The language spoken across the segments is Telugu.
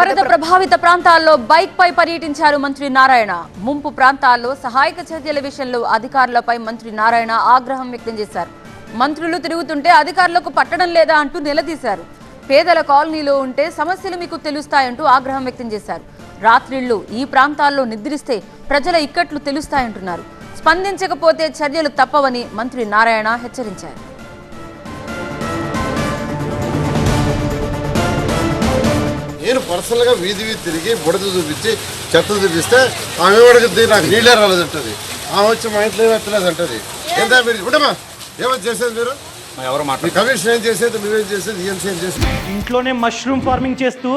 వరద ప్రభావిత ప్రాంతాల్లో బైక్ పై పర్యటించారు మంత్రి నారాయణ. ముంపు ప్రాంతాల్లో సహాయక చర్యల విషయంలో అధికారులపై మంత్రి నారాయణ ఆగ్రహం వ్యక్తం చేశారు. మంత్రులు తిరుగుతుంటే అధికారులకు పట్టడం లేదా అంటూ నిలదీశారు. పేదల కాలనీలో ఉంటే సమస్యలు మీకు తెలుస్తాయంటూ ఆగ్రహం వ్యక్తం చేశారు. రాత్రిళ్ళు ఈ ప్రాంతాల్లో నిద్రిస్తే ప్రజల ఇక్కట్లు తెలుస్తాయంటున్నారు. స్పందించకపోతే చర్యలు తప్పవని మంత్రి నారాయణ హెచ్చరించారు. నేను పర్సనల్గా వీధి వీధి తిరిగి బుడత చూపించి చెత్త చూపిస్తే ఆమె అడుగుద్ది నాకు నీళ్ళే రాలేదంటది. ఆమె వచ్చి మా ఇంట్లో ఏమెత్తలేదు అంటది ఏంటా మీరు? ఇప్పుడమ్మా ఏమని చేసేది మీరు? కమిషన్ ఏం చేసేది? నువ్వేం చేసేది? ఏం చేసేది? ఇంట్లోనే మష్రూమ్ ఫార్మింగ్ చేస్తూ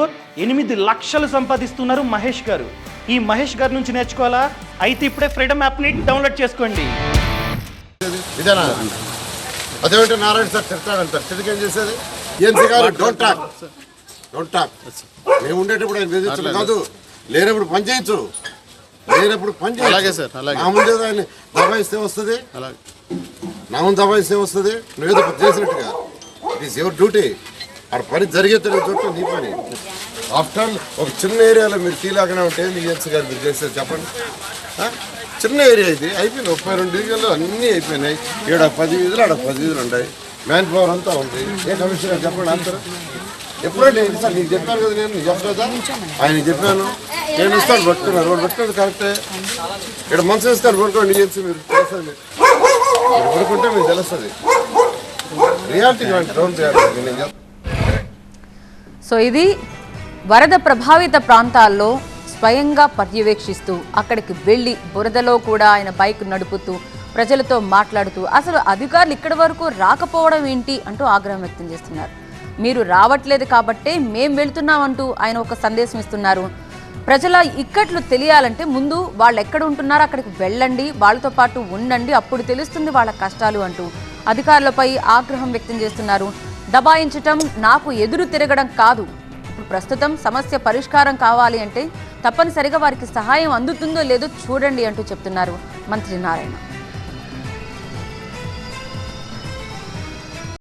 ఎనిమిది లక్షలు సంపాదిస్తున్నారు మహేష్ గారు. ఈ మహేష్ గారి నుంచి నేర్చుకోవాలా? అయితే ఇప్పుడే ఫ్రీడమ్ యాప్ని డౌన్లోడ్ చేసుకోండి. ఇదేనా? అదేమంటే నారాయణ సార్ తిడతాడంటారు తిరిగి ఏం చేసేది గారు డోంట్ టాక్ డోంట్ టాక్ మేము ఉండేటప్పుడు ఆయన బెదిరించడం కాదు. లేనప్పుడు పని చేయొచ్చు. లేనప్పుడు పని అలాగే సార్, అలాగే. నా ముందే ఆయన దబాయిస్తే వస్తుంది. అలాగే. నా ముందు దబాయిస్తే వస్తుంది. నువ్వేదో చేసినట్టుగా. ఇట్ ఈస్ యువర్ డ్యూటీ ఆడ పని జరిగేది చూడటం నీ పని. ఆఫ్టర్ ఒక చిన్న ఏరియాలో మీరు తీలాగానే ఉంటే మీ ఈఎన్సీ గారు మీరు చేసేది చెప్పండి? చిన్న ఏరియా ఇది. అయిపోయింది. ముప్పై రెండు డివిజన్లు అన్నీ అయిపోయినాయి. ఈడ పది వీధులు ఆడ పది వీధులు ఉన్నాయి. మ్యాన్ పవర్ అంతా ఉంది. ఏ కమిషనర్ చెప్పండి అంటారు ఎప్పుడో నేను సార్ నీకు చెప్పాను కదా నేను నీకు చెప్పలేదా? ఆయన చెప్పాను. నేను ఇస్తాను పట్టుకున్నాను రోడ్డు పట్టుకున్నది కరెక్టే. ఇక్కడ మనసు ఇస్తాను పడుకోండి ఏం మీరు? తెలుస్తుంది. మీరు పడుకుంటే మీకు తెలుస్తుంది. రియాలిటీ గ్రౌండ్ రియాలిటీ నేను సో ఇది వరద ప్రభావిత ప్రాంతాల్లో స్వయంగా పర్యవేక్షిస్తూ అక్కడికి వెళ్ళి బురదలో కూడా ఆయన బైక్ నడుపుతూ ప్రజలతో మాట్లాడుతూ అసలు అధికారులు ఇక్కడి వరకు రాకపోవడం ఏంటి అంటూ ఆగ్రహం వ్యక్తం చేస్తున్నారు. మీరు రావట్లేదు కాబట్టే మేం వెళుతున్నామంటూ ఆయన ఒక సందేశం ఇస్తున్నారు. ప్రజల ఇక్కట్లు తెలియాలంటే ముందు వాళ్ళు ఎక్కడ ఉంటున్నారో అక్కడికి వెళ్ళండి వాళ్ళతో పాటు ఉండండి అప్పుడు తెలుస్తుంది వాళ్ళ కష్టాలు అంటూ అధికారులపై ఆగ్రహం వ్యక్తం చేస్తున్నారు. దబాయించటం నాకు ఎదురు తిరగడం కాదు. ఇప్పుడు ప్రస్తుతం సమస్య పరిష్కారం కావాలి అంటే తప్పనిసరిగా వారికి సహాయం అందుతుందో లేదో చూడండి అంటూ చెప్తున్నారు మంత్రి నారాయణ.